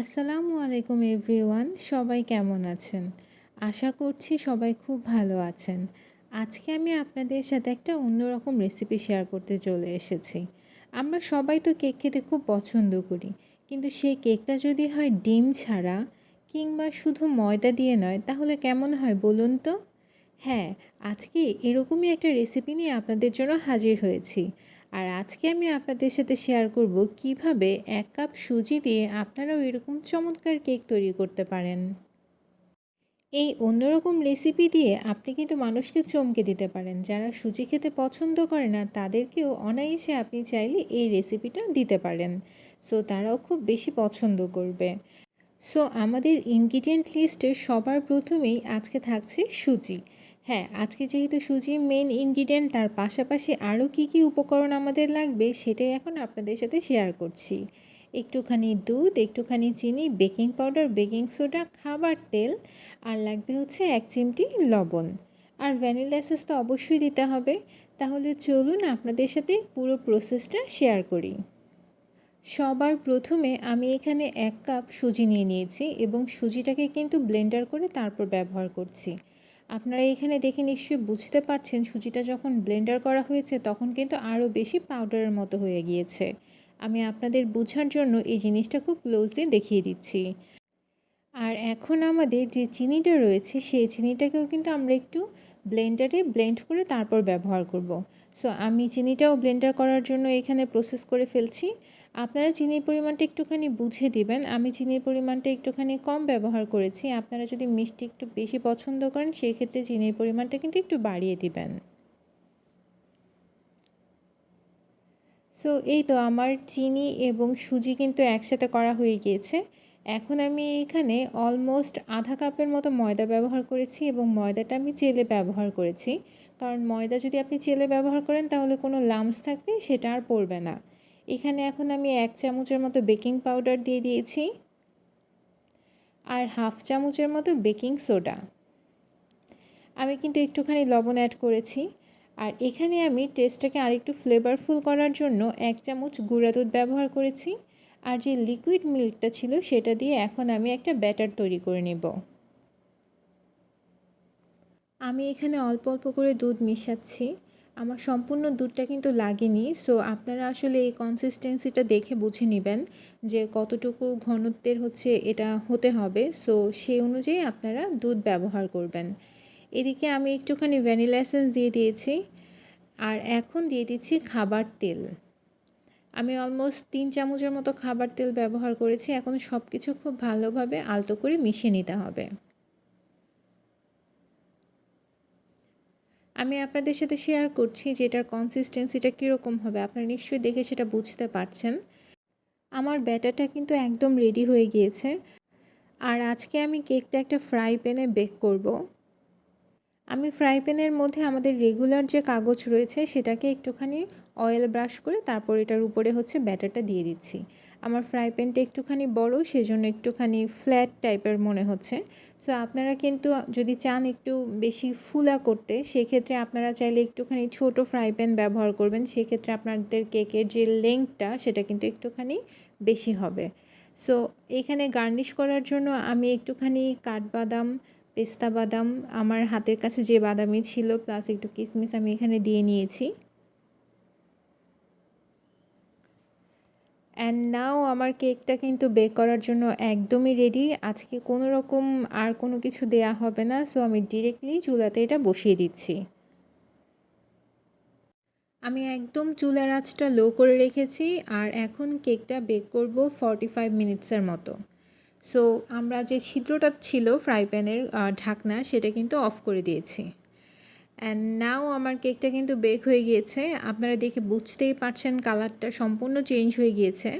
আসসালামু আলাইকুম এভরিওয়ান, সবাই কেমন আছেন? আশা করছি সবাই খুব ভালো আছেন। আজকে আমি আপনাদের সাথে একটা অন্যরকম রেসিপি শেয়ার করতে চলে এসেছি। আমরা সবাই তো কেক খেতে খুব পছন্দ করি, কিন্তু সেই কেকটা যদি হয় ডিম ছাড়া কিংবা শুধু ময়দা দিয়ে নয়, তাহলে কেমন হয় বলুন তো? হ্যাঁ আজকে এরকমই একটা রেসিপি নিয়ে আপনাদের জন্য হাজির হয়েছি। আর আজকে আমি আপনাদের সাথে শেয়ার করব কীভাবে এক কাপ সুজি দিয়ে আপনারাও এরকম চমৎকার কেক তৈরি করতে পারেন। এই অন্যরকম রেসিপি দিয়ে আপনি কিন্তু মানুষকে চমকে দিতে পারেন। যারা সুজি খেতে পছন্দ করে না, তাদেরকেও অনায়াসে আপনি চাইলে এই রেসিপিটা দিতে পারেন। সো তারাও খুব বেশি পছন্দ করবে। সো আমাদের ইনগ্রিডিয়েন্ট লিস্টে সবার প্রথমেই আজকে থাকছে সুজি। হ্যাঁ আজকে যেহেতু সুজি মেন ইনগ্রিডিয়েন্ট তার পাশাপাশি আরও কী কী উপকরণ আমাদের লাগবে সেটাই এখন আপনাদের সাথে শেয়ার করছি। একটুখানি দুধ, একটুখানি চিনি বেকিং পাউডার বেকিং সোডা খাবার তেল, আর লাগবে হচ্ছে এক চিমটি লবণ। আর ভ্যানিলা এসেস তো অবশ্যই দিতে হবে। তাহলে চলুন আপনাদের সাথে পুরো প্রসেসটা শেয়ার করি। সবার প্রথমে আমি এখানে এক কাপ সুজি নিয়ে নিয়েছি এবং সুজিটাকে কিন্তু ব্লেন্ডার করে তারপর ব্যবহার করছি। আপনারা এখানে দেখে নিশ্চয়ই বুঝতে পারছেন সুজিটা যখন ব্লেন্ডার করা হয়েছে তখন কিন্তু আরও বেশি পাউডারের মতো হয়ে গিয়েছে। আমি আপনাদের বোঝার জন্য এই জিনিসটা খুব ক্লোজলি দেখিয়ে দিচ্ছি। আর এখন আমাদের যে চিনিটা রয়েছে সেই চিনিটাকেও কিন্তু আমরা একটু ব্লেন্ডারে ব্লেন্ড করে তারপর ব্যবহার করব। সো আমি চিনিটাও ব্লেন্ডার করার জন্য এখানে প্রসেস করে ফেলছি। আপনারা চিনির পরিমাণটা একটুখানি বুঝে দিবেন। আমি চিনির পরিমাণটা একটুখানি কম ব্যবহার করেছি। আপনারা যদি মিষ্টি একটু বেশি পছন্দ করেন, সেই ক্ষেত্রে চিনির পরিমাণটা কিন্তু একটু বাড়িয়ে দিবেন। সো এই তো আমার চিনি এবং সুজি কিন্তু একসাথে করা হয়ে গিয়েছে। এখন আমি এখানে অলমোস্ট আধা কাপের মতো ময়দা ব্যবহার করেছি এবং ময়দাটা আমি চেলে ব্যবহার করেছি। কারণ ময়দা যদি আপনি চেলে ব্যবহার করেন, তাহলে কোনো লামস থাকলে সেটা আর পড়বে না। এখানে এখন আমি এক চামচের মতো বেকিং পাউডার দিয়ে দিয়েছি। আর হাফ চামচের মতো বেকিং সোডা। আমি কিন্তু একটুখানি লবণ অ্যাড করেছি। আর এখানে আমি টেস্টটাকে আরেকটু ফ্লেভারফুল করার জন্য এক চামচ গুঁড়া দুধ ব্যবহার করেছি। আর যে লিকুইড মিল্কটা ছিল সেটা দিয়ে এখন আমি একটা ব্যাটার তৈরি করে নেব। আমি এখানে অল্প অল্প করে দুধ মিশাচ্ছি। আমার সম্পূর্ণ দুধটা কিন্তু লাগেনি। সো আপনারা আসলে এই কনসিস্টেন্সিটা দেখে বুঝে নেবেন যে কতটুকু ঘনত্বের হচ্ছে এটা হতে হবে। সো সেই অনুযায়ী আপনারা দুধ ব্যবহার করবেন। এদিকে আমি একটুখানি ভ্যানিলা এসেন্স দিয়ে দিয়েছি। আর এখন দিয়ে দিচ্ছি খাবার তেল। আমি অলমোস্ট তিন চামচের মতো খাবার তেল ব্যবহার করেছি। এখন সব কিছু খুব ভালোভাবে আলতো করে মিশিয়ে নিতে হবে। আমি আপনাদের সাথে শেয়ার করছি যে এটার কনসিস্টেন্সিটা কীরকম হবে। আপনারা নিশ্চয়ই দেখে সেটা বুঝতে পারছেন। আমার ব্যাটারটা কিন্তু একদম রেডি হয়ে গিয়েছে। আর আজকে আমি কেকটা একটা ফ্রাই প্যানে বেক করব। আমি ফ্রাই প্যানের মধ্যে আমাদের রেগুলার যে কাগজ রয়েছে, সেটাকে একটুখানি অয়েল ব্রাশ করে তারপর এটার উপরে হচ্ছে ব্যাটারটা দিয়ে দিচ্ছি। আমার ফ্রাই প্যানটা একটুখানি বড়, সেজন্য একটুখানি ফ্ল্যাট টাইপের মনে হচ্ছে। সো আপনারা কিন্তু যদি চান একটু বেশি ফুলা করতে, সেক্ষেত্রে আপনারা চাইলে একটুখানি ছোট ফ্রাই প্যান ব্যবহার করবেন। সেক্ষেত্রে আপনাদের কেকের যে লেংথটা সেটা কিন্তু একটুখানি বেশি হবে। সো এখানে গার্নিশ করার জন্য আমি একটুখানি কাঠবাদাম, পেস্তা বাদাম, আমার হাতের কাছে যে বাদামি ছিল প্লাস একটু কিশমিশ আমি এখানে দিয়ে নিয়েছি। অ্যান্ড নাও আমার কেকটা কিন্তু বেক করার জন্য একদমই রেডি আজকে কোনো রকম আর কোনো কিছু দেয়া হবে না সো আমি ডিরেক্টলি চুলাতে এটা বসিয়ে দিচ্ছি। আমি একদম চুলার আঁচটা লো করে রেখেছি, আর এখন কেকটা বেক করব ফর্টি ফাইভ মিনিটসের মতো। সো আমরা যে ছিদ্রটা ছিল ফ্রাই প্যানের ঢাকনা, সেটা কিন্তু অফ করে দিয়েছি। অ্যান্ড নাও আমার কেকটা কিন্তু বেক হয়ে গিয়েছে। আপনারা দেখে বুঝতেই পারছেন কালারটা সম্পূর্ণ চেঞ্জ হয়ে গিয়েছে।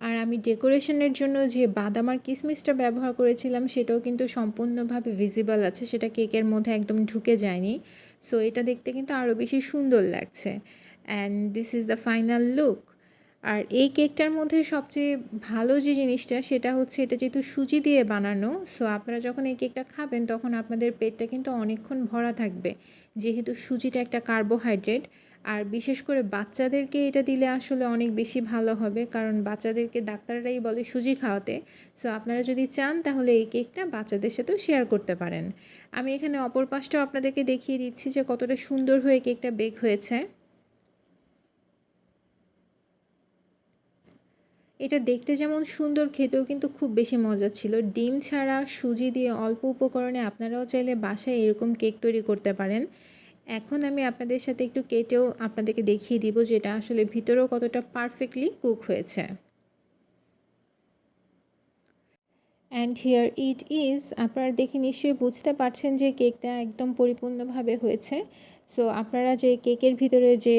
আর আমি ডেকোরেশনের জন্য যে বাদাম আর কিসমিসটা ব্যবহার করেছিলাম, সেটাও কিন্তু সম্পূর্ণভাবে ভিজিবল আছে। সেটা কেকের মধ্যে একদম ঢুকে যায়নি। সো এটা দেখতে কিন্তু আরও বেশি সুন্দর লাগছে। And this is the final look আর এই কেকটার মধ্যে সবচেয়ে ভালো যে জিনিসটা, সেটা হচ্ছে এটা যেহেতু সুজি দিয়ে বানানো সো আপনারা যখন এই কেকটা খাবেন, তখন আপনাদের পেটটা কিন্তু অনেকক্ষণ ভরা থাকবে। যেহেতু সুজিটা একটা কার্বোহাইড্রেট আর বিশেষ করে বাচ্চাদেরকে এটা দিলে আসলে অনেক বেশি ভালো হবে, কারণ বাচ্চাদেরকে ডাক্তাররাই বলে সুজি খাওয়াতে। সো আপনারা যদি চান, তাহলে এই কেকটা বাচ্চাদের সাথেও শেয়ার করতে পারেন। আমি এখানে অপর পাশটাও আপনাদেরকে দেখিয়ে দিচ্ছি যে কতটা সুন্দর হয়ে কেকটা বেক হয়েছে। এটা দেখতে যেমন সুন্দর, খেতেও কিন্তু খুব বেশি মজা ছিল। ডিম ছাড়া সুজি দিয়ে অল্প উপকরণে আপনারাও চাইলে বাসায় এরকম কেক তৈরি করতে পারেন। এখন আমি আপনাদের সাথে একটু কেটেও আপনাদেরকে দেখিয়ে দিব যে এটা আসলে ভিতরেও কতটা পারফেক্টলি কুক হয়েছে। অ্যান্ড হিয়ার ইট ইজ আপনারা দেখে নিশ্চয়ই বুঝতে পারছেন যে কেকটা একদম পরিপূর্ণভাবে হয়েছে। সো আপনারা যে কেকের ভিতরে যে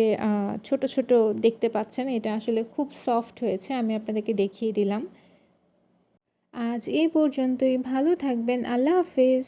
ছোট ছোট দেখতে পাচ্ছেন, এটা আসলে খুব সফট হয়েছে, আমি আপনাদেরকে দেখিয়ে দিলাম। আজ এই পর্যন্তই, ভালো থাকবেন, আল্লাহ হাফিজ।